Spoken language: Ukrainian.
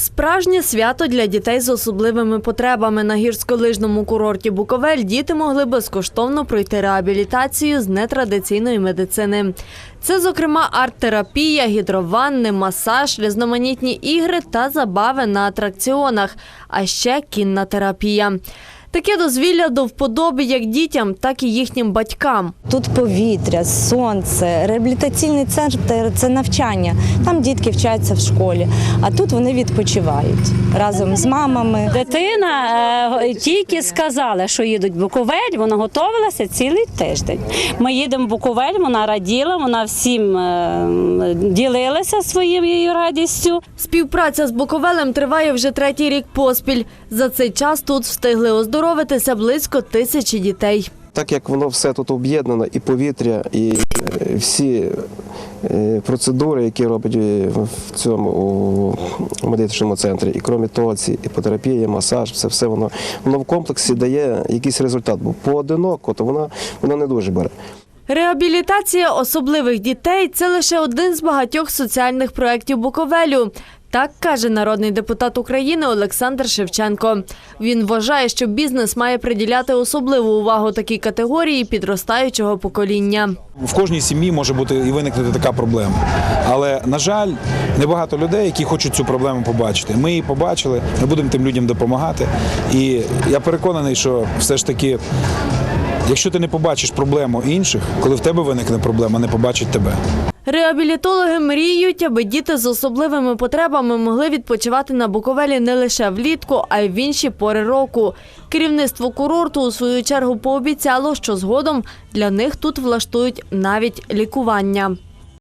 Справжнє свято для дітей з особливими потребами на гірськолижному курорті Буковель діти могли безкоштовно пройти реабілітацію з нетрадиційної медицини. Це, зокрема, арт-терапія, гідрованни, масаж, різноманітні ігри та забави на атракціонах, а ще кінна терапія. Таке дозвілля до вподоби як дітям, так і їхнім батькам. Тут повітря, сонце, реабілітаційний центр це навчання. Там дітки вчаться в школі, а тут вони відпочивають разом з мамами. Дитина е, тільки сказала, що їдуть в Буковель, вона готувалася цілий тиждень. Ми їдемо в Буковель, вона раділа, вона всім е, ділилася своєю радістю. Співпраця з Буковелем триває вже третій рік поспіль. За цей час тут встигли оздоровитися близько тисячі дітей. Так як воно все тут об'єднано, і повітря, і е, всі е, процедури, які роблять е, в цьому у медичному центрі, і крім того, ці іпотерапія, масаж, це все воно воно в комплексі дає якийсь результат. Бо поодиноко, то воно, воно не дуже бере. Реабілітація особливих дітей це лише один з багатьох соціальних проєктів Буковелю. Так каже народний депутат України Олександр Шевченко. Він вважає, що бізнес має приділяти особливу увагу такій категорії підростаючого покоління. В кожній сім'ї може бути і виникнути така проблема. Але, на жаль, небагато людей, які хочуть цю проблему побачити. Ми її побачили, ми будемо тим людям допомагати. І я переконаний, що все ж таки, якщо ти не побачиш проблему інших, коли в тебе виникне проблема, не побачить тебе. Реабілітологи мріють, аби діти з особливими потребами могли відпочивати на Буковелі не лише влітку, а й в інші пори року. Керівництво курорту у свою чергу пообіцяло, що згодом для них тут влаштують навіть лікування.